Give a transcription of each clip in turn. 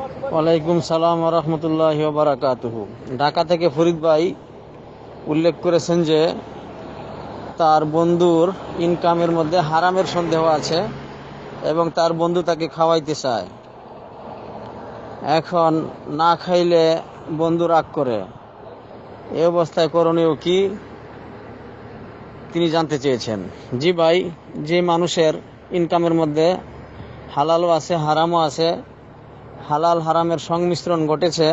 ওয়ালাইকুম সালাম রহমতুল্লাহ বারাকাতুহ। ঢাকা থেকে ফরিদ ভাই উল্লেখ করেছেন যে, তার বন্ধুর ইনকামের মধ্যে হারামের সন্দেহ আছে এবং তার বন্ধু তাকে খাওয়াইতে চায়। এখন না খাইলে বন্ধু রাগ করে। এ অবস্থায় করণীয় কি? তিনি জানতে চেয়েছেন। জি ভাই, যে মানুষের ইনকামের মধ্যে হালালও আছে, হারামও আছে হালাল হারামের সংমিশ্রণ ঘটেছে,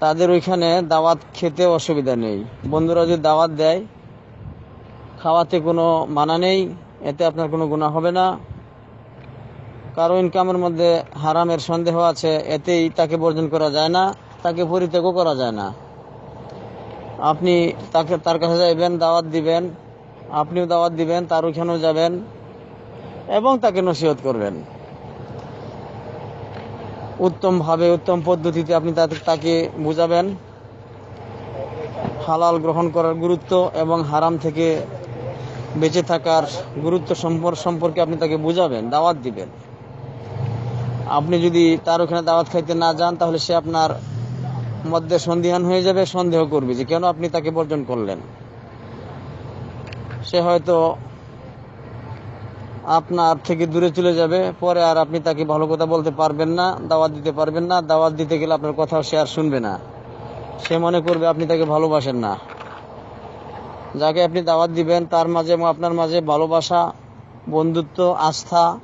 তাদের ওইখানে দাওয়াত খেতে অসুবিধা নেই। বন্ধুরা যদি দাওয়াত দেয়, খাওয়াতে কোনো মানা নেই, এতে আপনার কোনো গুণা হবে না। কারও ইনকামের মধ্যে হারামের সন্দেহ আছে, এতেই তাকে বর্জন করা যায় না, তাকে পরিত্যাগও করা যায় না। আপনি তাকে, তার কাছে যাইবেন, দাওয়াত দিবেন, আপনিও দাওয়াত দিবেন, তার ওইখানেও যাবেন, এবং তাকে নসিহত করবেন। উত্তমভাবে, উত্তম পদ্ধতিতে আপনি তাকে বুঝাবেন। হালাল গ্রহণ করার গুরুত্ব এবং হারাম থেকে বেঁচে থাকার গুরুত্ব সম্পর- সম্পর্কে আপনি তাকে বুঝাবেন, দাওয়াত দিবেন। আপনি যদি তার ওখানে দাওয়াত খাইতে না যান, তাহলে সে আপনার মধ্যে সন্দিহান হয়ে যাবে, সন্দেহ করবে যে কেন আপনি তাকে বর্জন করলেন। সে হয়তো আপনার থেকে দূরে চলে যাবে, পরে আর আপনি তাকে ভালো কথা বলতে পারবেন না, দাওয়াত দিতে পারবেন না, দাওয়াত দিতে গেলে আপনার কথা সে আর শুনবে না। সে মনে করবে আপনি তাকে ভালোবাসেন না। যাকে আপনি দাওয়াত দিবেন, তার মাঝে এবং আপনার মাঝে ভালোবাসা, বন্ধুত্ব, আস্থা,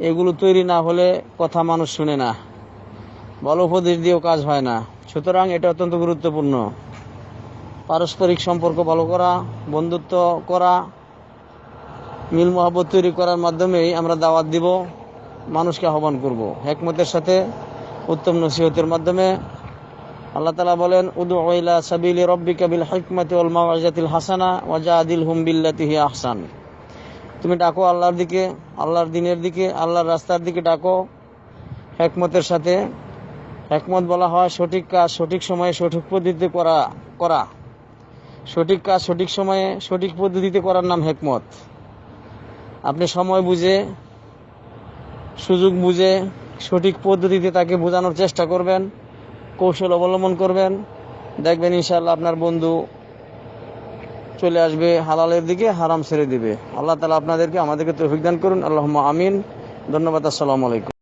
এগুলো তৈরি না হলে কথা মানুষ শুনে না। ভালো উপদেশ দিয়েও কাজ হয় না। সুতরাং এটা অত্যন্ত গুরুত্বপূর্ণ। পারস্পরিক সম্পর্ক ভালো করা, বন্ধুত্ব করা মিল মহাব্বত তৈরি করার মাধ্যমেই আমরা দাওয়াত দিব, মানুষকে আহ্বান করব। হেকমতের সাথে উত্তম নসিহতের মাধ্যমে আল্লাহ তালা বলেন উদু ওয়াইলা সাবিল রব্বিকা বিল হিকমতি মাওয়াজাতিল হাসানা ওয়া জাদিল হুম বিল্লাতি হি আহসান। তুমি ডাকো আল্লাহর দিকে, আল্লাহর দিনের দিকে, আল্লাহর রাস্তার দিকে ডাকো। হেকমতের সাথে হেকমত বলা হয়, সঠিক কাজ সঠিক সময়ে সঠিক পদ্ধতিতে করা করা। সঠিক কাজ সঠিক সময়ে সঠিক পদ্ধতিতে করার নাম হেকমত। আপনি সময় বুঝে, সুযোগ বুঝে, সঠিক পদ্ধতিতে তাকে বোঝানোর চেষ্টা করবেন, কৌশল অবলম্বন করবেন। দেখবেন ইনশাল্লাহ আপনার বন্ধু চলে আসবে হালালের দিকে, হারাম ছেড়ে দিবে। আল্লাহ তালা আপনাদেরকে, আমাদেরকে তৌফিক অভিজ্ঞান করুন। আল্লাহ আমিন। ধন্যবাদ, আসসালামু আলাইকুম।